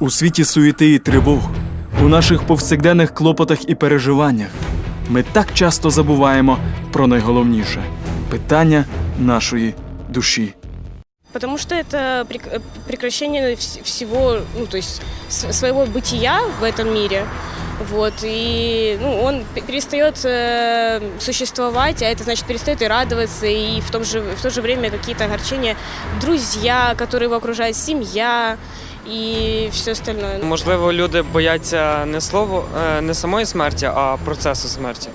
У світі суєти і тривог, у наших повсякденних клопотах і переживаннях ми так часто забуваємо про найголовніше питання нашої душі. Потому что это прек- э, прекращение вс- всего, ну, то есть с- своего бытия в этом мире. Вот, и ну, он п- перестает э, существовать, а это значит перестает и радоваться, и в, том же, в то же время какие-то огорчения, друзья, которые его окружают, семья и все остальное. Можливо, люди бояться не слово, е, не самої смерті, а процесу смерті.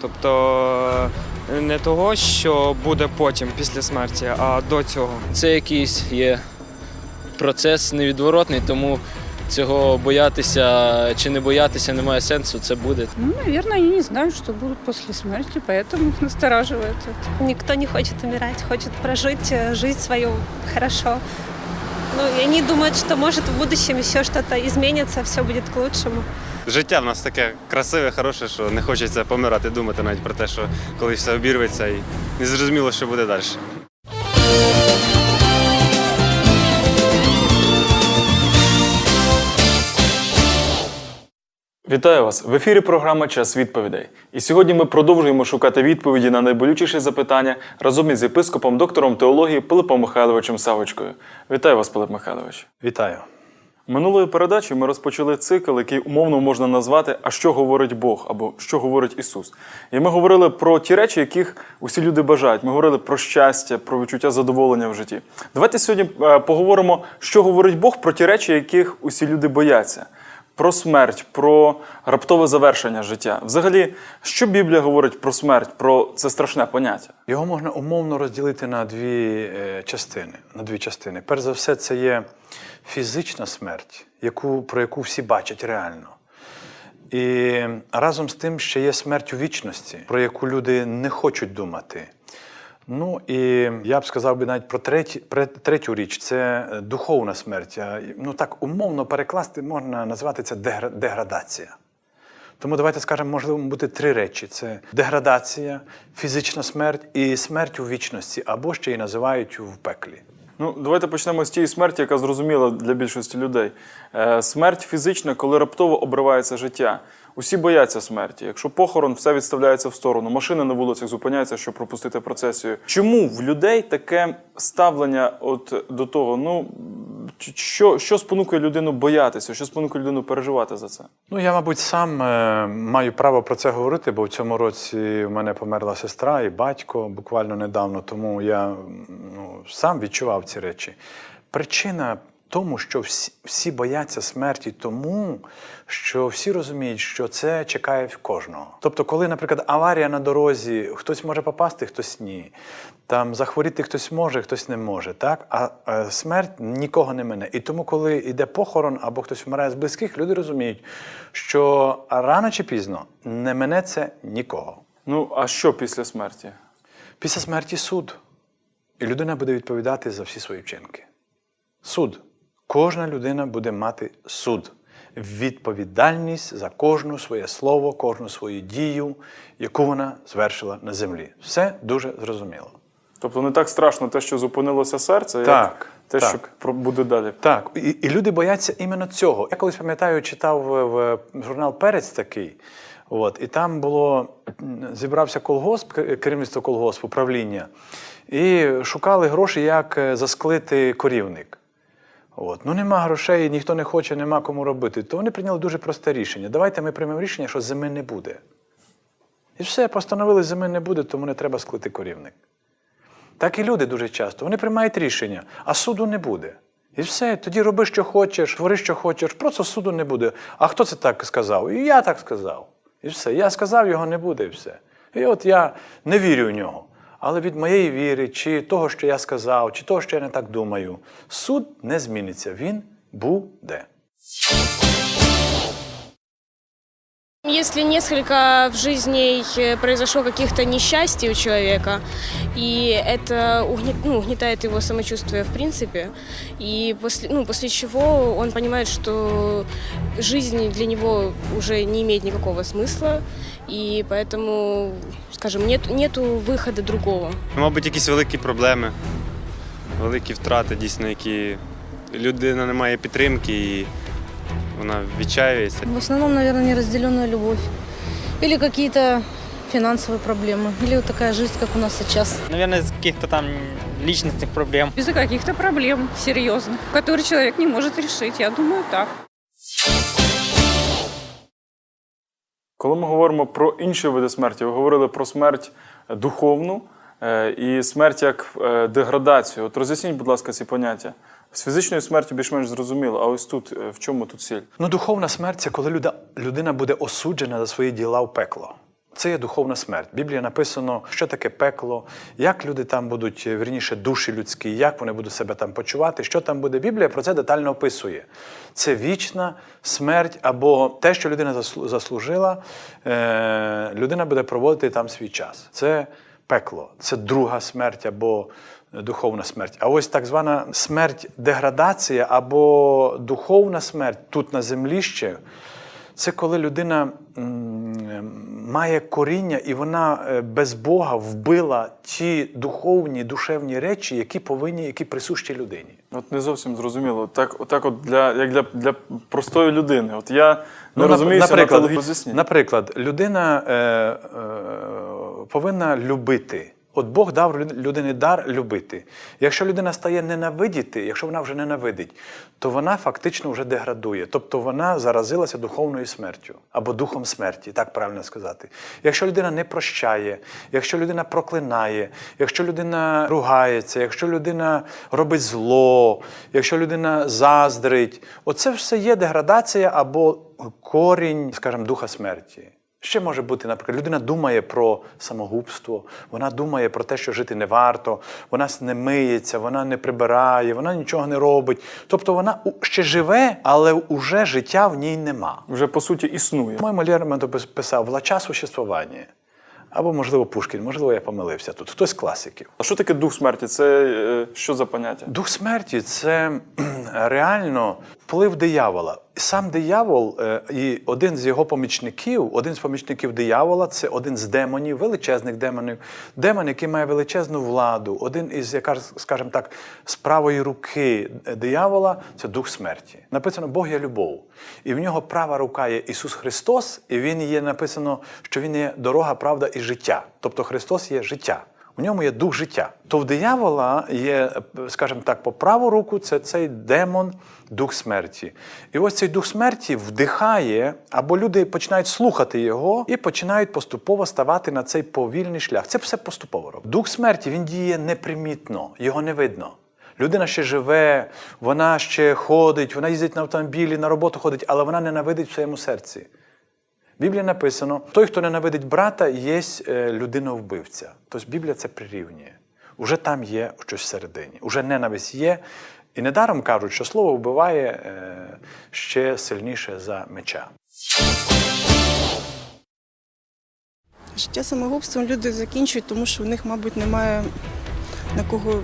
Тобто е, не того, що буде потім після смерті, а до цього. Це якийсь є процес невідворотний, тому цього боятися чи не боятися немає сенсу. Це буде. Ну, наверное, они не знают, что будут после смерти, поэтому их настораживает это. Никто не хочет умирать, хочет прожить э, жизнь свою хорошо. Ну, и они думают, что может в будущем еще что-то изменится, все будет к лучшему. Життя в нас таке красиве, хороше, що не хочеться помирати, думати навіть про те, що колись все обірветься і не зрозуміло, що буде далі. Вітаю вас! В ефірі програма Час відповідей. І сьогодні ми продовжуємо шукати відповіді на найболючіші запитання разом із єпископом, доктором теології Пилипом Михайловичем Савочкою. Вітаю вас, Пилип Михайлович. Вітаю. Минулої передачі ми розпочали цикл, який умовно можна назвати А що говорить Бог або що говорить Ісус. І ми говорили про ті речі, яких усі люди бажають. Ми говорили про щастя, про відчуття задоволення в житті. Давайте сьогодні е, поговоримо, що говорить Бог про ті речі, яких усі люди бояться. Про смерть, про раптове завершення життя. Взагалі, що Біблія говорить про смерть, про це страшне поняття? Його можна умовно розділити на дві е, частини. На дві частини. Перш за все, це є фізична смерть, яку, про яку всі бачать реально. І разом з тим ще є смерть у вічності, про яку люди не хочуть думати. Ну і я б сказав би навіть про треті, про третю річ це е, духовна смерть. Ну так умовно перекласти можна назвати це деградація. Тому давайте скажемо, можливо, бути три речі: це деградація, фізична смерть і смерть у вічності, або ще й називають в пеклі. Ну, давайте почнемо з тієї смерті, яка зрозуміла для більшості людей. Е, смерть фізична, коли раптово обривається життя. Усі бояться смерті. Якщо похорон, все відставляється в сторону. Машини на вулицях зупиняються, щоб пропустити процесію. Чому в людей таке ставлення от до того? Ну що, що спонукує людину боятися, що спонукує людину переживати за це? Ну, я, мабуть, сам е, маю право про це говорити, бо в цьому році в мене померла сестра і батько буквально недавно, тому я ну, сам відчував ці речі. Причина тому, що всі, всі бояться смерті, тому що всі розуміють, що це чекає в кожного. Тобто, коли, наприклад, аварія на дорозі, хтось може попасти, хтось ні. Там захворіти хтось може, хтось не може, так? А е, смерть нікого не мине. І тому, коли йде похорон або хтось вмирає з близьких, люди розуміють, що рано чи пізно не мине це нікого. Ну а що після смерті? Після смерті суд. І людина буде відповідати за всі свої вчинки. Суд. Кожна людина буде мати суд. Відповідальність за кожну своє слово, кожну свою дію, яку вона звершила на землі. Все дуже зрозуміло. Тобто не так страшно те, що зупинилося серце, Так, як те, так. що буде далі. Так, і, і люди бояться іменно цього. Я колись пам'ятаю, читав в, в журнал Перець такий. От, і там було зібрався колгосп, керівництво колгоспу, правління, і шукали гроші, як е, засклити корівник. От. Ну нема грошей, ніхто не хоче, нема кому робити. То вони прийняли дуже просте рішення. Давайте ми приймемо рішення, що зими не буде. І все, постановили, зими не буде, тому не треба склити корівник. Так і люди дуже часто. Вони приймають рішення, а суду не буде. І все, тоді роби, що хочеш, твори, що хочеш, просто суду не буде. А хто це так сказав? І я так сказав. І все. Я сказав, його не буде, і все. І от я не вірю в нього Але від моєї віри, чи того, що я сказав, чи того, що я не так думаю, суд не зміниться. Він буде. Если несколько в жизни э, произошло каких-то несчастий у человека, и это угнет- ну, угнетает его самочувствие в принципе, и после, ну, после чего он понимает, что жизнь для него уже не имеет никакого смысла, и поэтому, скажем, нет, нету выхода другого. Мабуть, якісь великі проблеми, великі втрати, дійсно, які людина не має підтримки і вона відчаюється. В основном, наверное, неразделенная любовь. Или какие-то финансовые проблемы. Или вот такая жизнь, как у нас сейчас. Наверное, з каких-то там личностных проблем. Из-за каких-то проблем серьезных, которые человек не может решить. Я думаю, так. Коли ми говоримо про інші види смерті, ви говорили про смерть духовну е, і смерть як е, деградацію. От роз'ясніть, будь ласка, ці поняття. З фізичною смертю більш-менш зрозуміло, а ось тут е, в чому тут сіль? Ну, духовна смерть це коли людина буде осуджена за свої діла в пекло. Це є духовна смерть. В Біблії написано, що таке пекло, як люди там будуть, е, вірніше, душі людські, як вони будуть себе там почувати, що там буде. Біблія про це детально описує. Це вічна смерть або те, що людина заслужила, е- людина буде проводити там свій час. Це пекло, це друга смерть або духовна смерть. А ось так звана смерть деградація або духовна смерть тут на землі ще. Це коли людина має коріння і вона е, без Бога вбила ті духовні, душевні речі, які повинні, які присущі людині. От не зовсім зрозуміло. Так, отак от для, як для, для простої людини. От я не Ну, розумію, наприклад, на наприклад, людина е, е, повинна любити. От Бог дав люд- людині дар любити. Якщо людина стає ненавидіти, якщо вона вже ненавидить, то вона фактично вже деградує. Тобто вона заразилася духовною смертю або духом смерті, так правильно сказати. Якщо людина не прощає, якщо людина проклинає, якщо людина ругається, якщо людина робить зло, якщо людина заздрить, оце все є деградація або корінь, скажімо, духа смерті. Ще може бути, наприклад, людина думає про самогубство, вона думає про те, що жити не варто, вона не миється, вона не прибирає, вона нічого не робить. Тобто вона ще живе, але уже життя в ній нема. Вже по суті існує. По-моєму, Лермонтов писав «Влача существування». Або, можливо, Пушкін, можливо, я помилився тут. Хтось з класиків. А що таке дух смерті? Це е, що за поняття? Дух смерті це реально вплив диявола. Сам диявол е, і один з його помічників, один з помічників диявола це один з демонів, величезних демонів. Демон, який має величезну владу, один із, яка, скажімо так, з правої руки диявола це дух смерті. Написано Бог є любов. І в нього права рука є Ісус Христос, і він є написано, що Він є дорога, правда і життя. Тобто Христос є життя. У ньому є дух життя. То в диявола є, скажімо так, по праву руку це цей демон, дух смерті. І ось цей дух смерті вдихає, або люди починають слухати його і починають поступово ставати на цей повільний шлях. Це все поступово робить. Дух смерті він діє непримітно, його не видно. Людина ще живе, вона ще ходить, вона їздить на автомобілі, на роботу ходить, але вона ненавидить в своєму серці. В Біблії написано: той, хто ненавидить брата, є е, людина-вбивця. Тобто Біблія це прирівнює. Уже там є щось всередині, уже ненависть є. І недаром кажуть, що слово вбиває е, ще сильніше за меча. Життя самогубством люди закінчують, тому що в них, мабуть, немає на кого,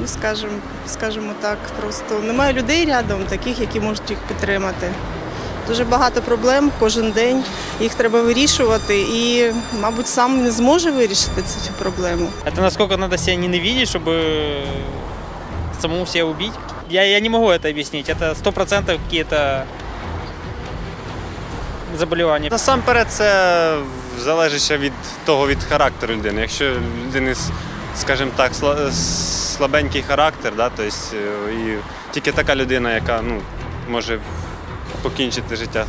ну, скажімо, скажімо так, просто немає людей рядом, таких, які можуть їх підтримати. Дуже багато проблем кожен день, їх треба вирішувати, і, мабуть, сам не зможе вирішити цю проблему. Это насколько надо себя ненавидеть, чтобы самому себя убить? Я, я не могу это объяснить. Это сто процентов какие-то заболевания. Насамперед, це залежить ще від того від характеру людини. Якщо в людини, с- скажімо так, сла- слабенький характер, да, тобто, е, і тільки така людина, яка ну, може покінчити життя,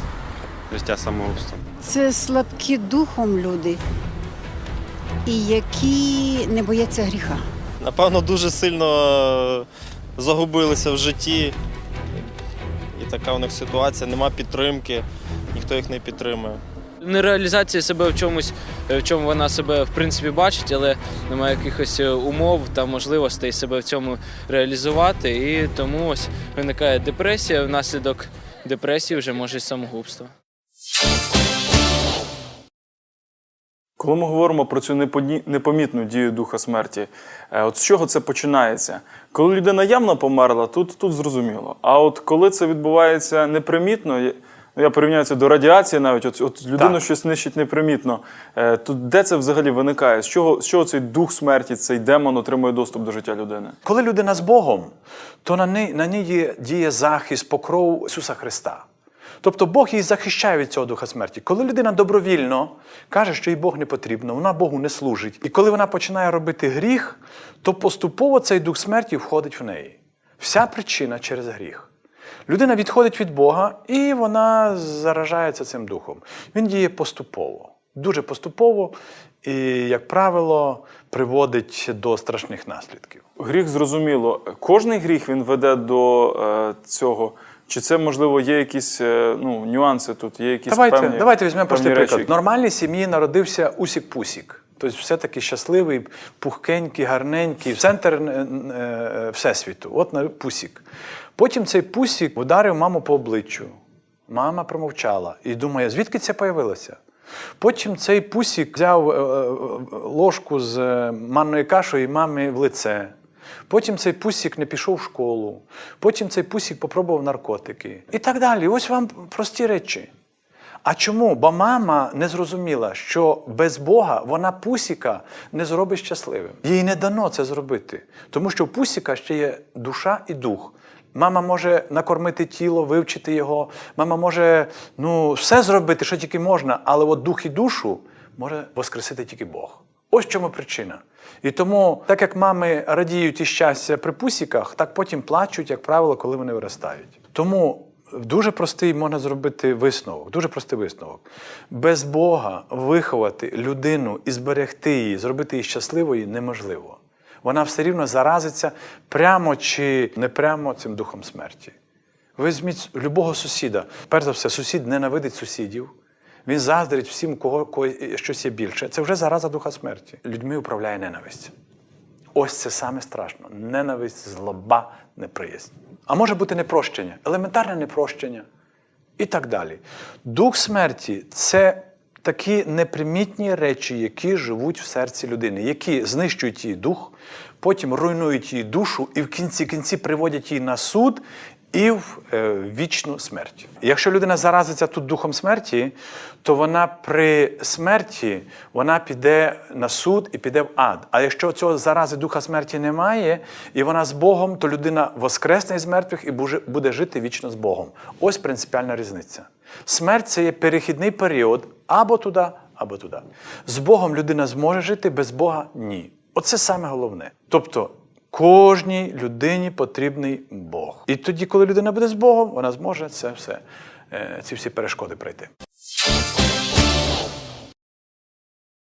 життя самогубством. Це слабкі духом люди, і які не бояться гріха. Напевно, дуже сильно загубилися в житті. І така у них ситуація, нема підтримки, ніхто їх не підтримує. Нереалізація себе в чомусь, е, в чому вона себе в принципі бачить, але немає якихось е, умов та можливостей себе в цьому реалізувати. І тому ось виникає депресія. Внаслідок депресії вже може самогубство. Коли ми говоримо про цю непомітну дію духа смерті, е, от з чого це починається? Коли людина явно померла, тут, тут зрозуміло. А от коли це відбувається непримітно, Ну, я порівняю це до радіації навіть. От, от людину Так. щось нищить непримітно. Е, тут де це взагалі виникає? З чого, з чого цей дух смерті, цей демон отримує доступ до життя людини? Коли людина з Богом, то на неї, на неї діє захист, покров Ісуса Христа. Тобто Бог її захищає від цього духа смерті. Коли людина добровільно каже, що їй Бог не потрібно, вона Богу не служить. І коли вона починає робити гріх, то поступово цей дух смерті входить в неї. Вся причина через гріх. Людина відходить від Бога і вона заражається цим духом. Він діє поступово, дуже поступово, і, як правило, приводить до страшних наслідків. Гріх зрозуміло. Кожний гріх він веде до е, цього. Чи це можливо є якісь е, ну, нюанси тут? Є якісь Давайте, певні, давайте візьмемо простий певні приклад. В нормальній сім'ї народився Усік-Пусік. Тобто все-таки щасливий, пухкенький, гарненький, центр е, е, Всесвіту. От на- Пусік. Потім цей Пусік ударив маму по обличчю. Мама промовчала і думає, звідки це появилося? Потім цей Пусік взяв е, ложку з манною кашею і мамі в лице. Потім цей пусік не пішов в школу, потім цей пусік попробував наркотики. І так далі. Ось вам прості речі. А чому? Бо мама не зрозуміла, що без Бога вона пусіка не зробить щасливим. Їй не дано це зробити. Тому що в пусіка ще є душа і дух. Мама може накормити тіло, вивчити його. Мама може ну, все зробити, що тільки можна, але от дух і душу може воскресити тільки Бог. Ось чому причина. І тому, так як мами радіють і щастя при пусіках, так потім плачуть, як правило, коли вони виростають. Тому дуже простий можна зробити висновок. Дуже простий висновок. Без Бога виховати людину і зберегти її, зробити її щасливою неможливо. Вона все рівно заразиться прямо чи не прямо цим духом смерті. Візьміть любого сусіда. Перш за все, сусід ненавидить сусідів. Він заздрить всім, кого, кого щось є більше. Це вже зараза духа смерті. Людьми управляє ненависть. Ось це саме страшно. Ненависть, злоба, неприязнь. А може бути непрощення, елементарне непрощення і так далі. Дух смерті це такі непримітні речі, які живуть в серці людини, які знищують її дух, потім руйнують її душу і в кінці кінці приводять її на суд і в е, вічну смерть. Якщо людина заразиться тут духом смерті, то вона при смерті вона піде на суд і піде в ад. А якщо цього зарази духа смерті немає, і вона з Богом, то людина воскресне із мертвих і буде- буде жити вічно з Богом. Ось принципіальна різниця. Смерть це є перехідний період або туди, або туди. З Богом людина зможе жити, без Бога ні. Оце саме головне. Тобто кожній людині потрібний Бог. І тоді, коли людина буде з Богом, вона зможе це все, е, ці всі перешкоди пройти.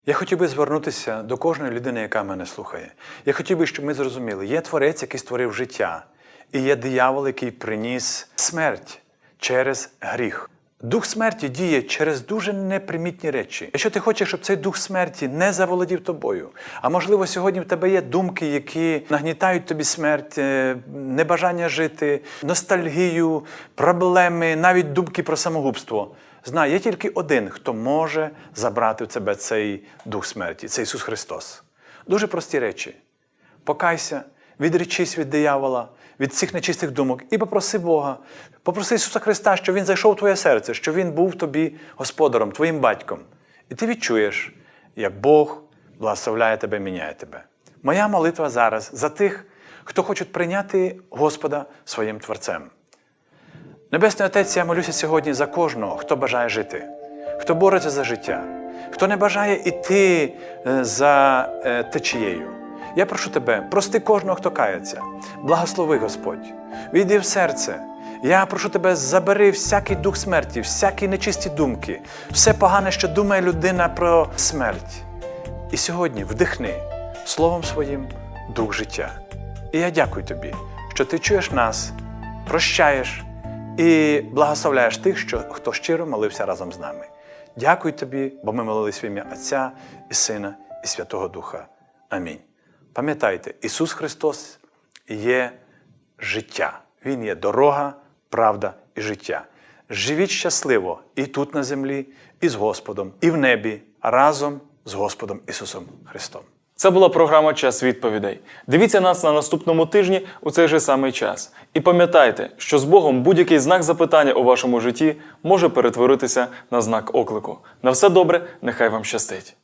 Я хотів би звернутися до кожної людини, яка мене слухає. Я хотів би, щоб ми зрозуміли, є творець, який створив життя, і є диявол, який приніс смерть через гріх. Дух смерті діє через дуже непримітні речі. Якщо ти хочеш, щоб цей дух смерті не заволодів тобою, а можливо, сьогодні в тебе є думки, які нагнітають тобі смерть, е, небажання жити, ностальгію, проблеми, навіть думки про самогубство. Знай, є тільки один, хто може забрати в тебе цей дух смерті, це Ісус Христос. Дуже прості речі. Покайся, відречись від диявола, від цих нечистих думок і попроси Бога. Попроси Ісуса Христа, щоб Він зайшов у твоє серце, щоб Він був тобі господаром, твоїм батьком. І ти відчуєш, як Бог благословляє тебе, міняє тебе. Моя молитва зараз за тих, хто хочуть прийняти Господа своїм Творцем. Небесний Отець, я молюся сьогодні за кожного, хто бажає жити, хто бореться за життя, хто не бажає йти е, за е, течією. Я прошу тебе, прости кожного, хто кається. Благослови, Господь, війди в серце. Я прошу тебе, забери всякий дух смерті, всякі нечисті думки, все погане, що думає людина про смерть. І сьогодні вдихни Словом своїм дух життя. І я дякую тобі, що ти чуєш нас, прощаєш і благословляєш тих, що, хто щиро молився разом з нами. Дякую тобі, бо ми молились в ім'я Отця і Сина, і Святого Духа. Амінь. Пам'ятайте, Ісус Христос є життя. Він є дорога, правда і життя. Живіть щасливо і тут на землі, і з Господом, і в небі разом з Господом Ісусом Христом. Це була програма Час відповідей. Дивіться нас на наступному тижні у цей же самий час. І пам'ятайте, що з Богом будь-який знак запитання у вашому житті може перетворитися на знак оклику. На все добре, нехай вам щастить.